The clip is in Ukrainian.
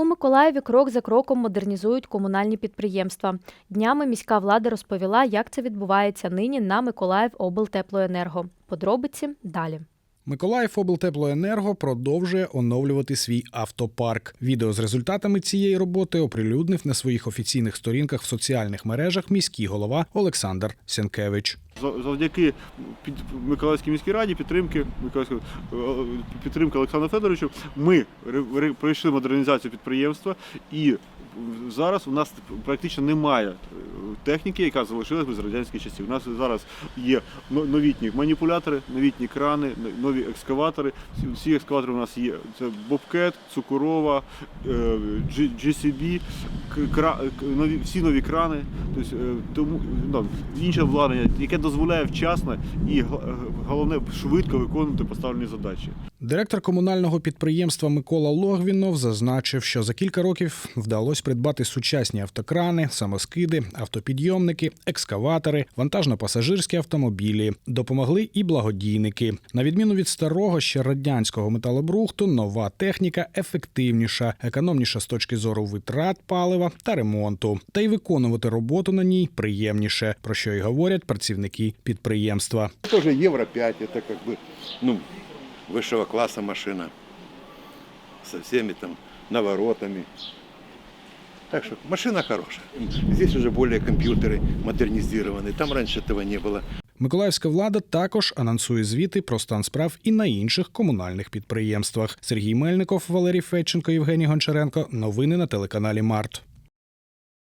У Миколаєві крок за кроком модернізують комунальні підприємства. Днями міська влада розповіла, як це відбувається нині на Миколаїв облтеплоенерго. Подробиці далі. Миколаїв облтеплоенерго продовжує оновлювати свій автопарк. Відео з результатами цієї роботи оприлюднив на своїх офіційних сторінках в соціальних мережах міський голова Олександр Сенкевич. За- Завдяки під Миколаївській міській раді підтримки е, підтримки Олександра Федоровича ми пройшли модернізацію підприємства і зараз у нас практично немає е, техніки, яка залишилась без радянських часів. У нас зараз є новітні маніпулятори, новітні крани, нові екскаватори. Всі- екскаватори у нас є. Це Бобкет, Цукурова, е, GCB, нові, всі нові крани. Тобто, е, тому ну, інше обладнання, яке дозволяє вчасно і головне швидко виконувати поставлені задачі. Директор комунального підприємства Микола Логвінов зазначив, що за кілька років вдалося придбати сучасні автокрани, самоскиди, автопідйомники, екскаватори, вантажно-пасажирські автомобілі. Допомогли і благодійники. На відміну від старого ще радянського металобрухту, нова техніка ефективніша, економніша з точки зору витрат палива та ремонту. Та й виконувати роботу на ній приємніше, про що й говорять працівники підприємства. Тоже Евро 5, это как бы, ну, высшего класса машина. Со всеми там наворотами. Так что машина хорошая. Здесь уже более компьютеры модернизированы. Там раньше этого не было. Миколаївська влада також анонсує звіти про стан справ і на інших комунальних підприємствах. Сергій Мельников, Валерій Федченко, Євгеній Гончаренко. Новини на телеканалі Март.